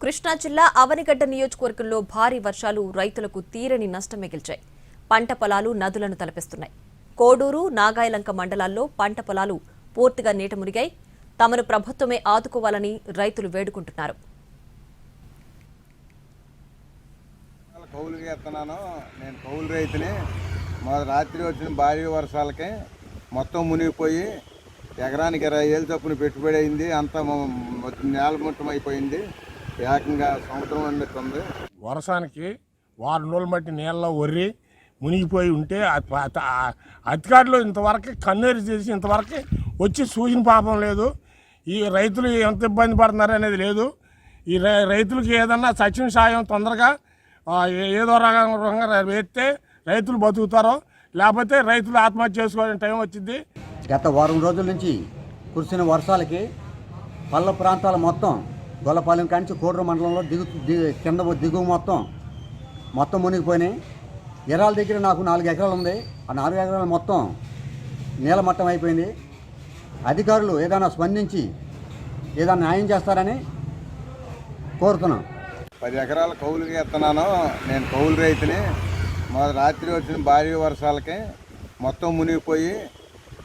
కృష్ణా జిల్లా అవనిగడ్డ నియోజకవర్గంలో భారీ వర్షాలు రైతులకు తీరని నష్టం మిగిల్చాయి పంట పొలాలు నదులను తలపిస్తున్నాయి. కోడూరు నాగాయలంక మండలాల్లో పంట పొలాలు పూర్తిగా నీట మునిగాయి. తమను ప్రభుత్వమే ఆదుకోవాలని రైతులు వేడుకుంటున్నారు. కౌలు చేస్తున్నాను. నేను కౌలు రైతుని. మా రాత్రి వచ్చిన భారీ వర్షాలకి మొత్తం మునిగిపోయి ఎకరానికి ఇరవై ఏళ్ళు చొప్పున పెట్టుబడి అయింది. అంతా నేలముట్టం అయిపోయింది ఏకంగా సంవత్సరం అన్నట్టుంది వర్షానికి వారం రోజులు బట్టి నీళ్ళలో ఒర్రి మునిగిపోయి ఉంటే అధికారులు ఇంతవరకు కన్నీరు చేసి ఇంతవరకు వచ్చి చూసిన పాపం లేదు. ఈ రైతులు ఎంత ఇబ్బంది పడుతున్నారు అనేది లేదు. ఈ రై- రైతులకి ఏదన్నా సచివ సాయం తొందరగా ఏదో రకంగా వేస్తే రైతులు బతుకుతారో లేకపోతే రైతులు ఆత్మహత్య చేసుకోవడానికి టైం వచ్చింది. గత వారం రోజుల నుంచి కురిసిన వర్షాలకి పల్ల ప్రాంతాల మొత్తం గొల్లపాలెం కాంచి కోడూరు మండలంలో దిగు ది- కింద దిగువ మొత్తం మొత్తం మునిగిపోయినాయి. ఎరాల దగ్గర నాకు నాలుగు ఎకరాలు ఉంది. ఆ నాలుగు ఎకరాలు మొత్తం నీలమట్టం అయిపోయింది. అధికారులు ఏదైనా స్పందించి ఏదైనా న్యాయం చేస్తారని కోరుతున్నాం. పది ఎకరాల కౌలుకి ఎత్తున్నాను. నేను కౌలు రైతుని. మా రాత్రి వచ్చిన భారీ వర్షాలకి మొత్తం మునిగిపోయి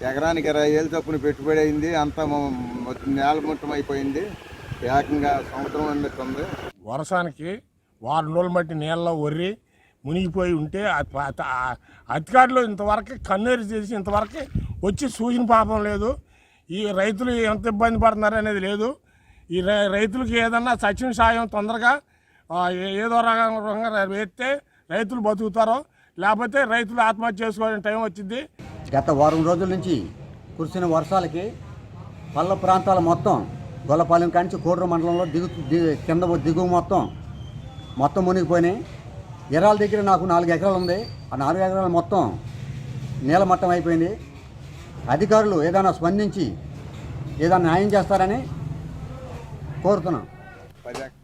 ఎకరానికి ఇరవై ఏళ్ళు చొప్పున పెట్టుబడి అయింది. అంతా నేల ముట్టం అయిపోయింది. ఏకంగా సంవత్సరం అన్నట్టుంది వర్షానికి వారం రోజులు బట్టి నీళ్ళలో ఒర్రి మునిగిపోయి ఉంటే అధికారులు ఇంతవరకు కన్నీరు చేసి ఇంతవరకు వచ్చి చూసిన పాపం లేదు. ఈ రైతులు ఎంత ఇబ్బంది పడుతున్నారు అనేది లేదు. ఈ రైతులకి ఏదన్నా సచివ సాయం తొందరగా ఏదో రకంగా వేస్తే రైతులు బతుకుతారో లేకపోతే రైతులు ఆత్మహత్య చేసుకోవడానికి టైం వచ్చింది. గత వారం రోజుల నుంచి కురిసిన వర్షాలకి పల్ల ప్రాంతాల మొత్తం గొల్లపాలెం కాంచి కోడూరు మండలంలో దిగు కింద దిగువ మొత్తం మొత్తం మునిగిపోయినాయి. ఎరాల దగ్గర నాకు నాలుగు ఎకరాలు ఉంది. ఆ నాలుగు ఎకరాలు మొత్తం నీలమట్టం అయిపోయింది. అధికారులు ఏదైనా స్పందించి ఏదైనా న్యాయం చేస్తారని కోరుతున్నాం.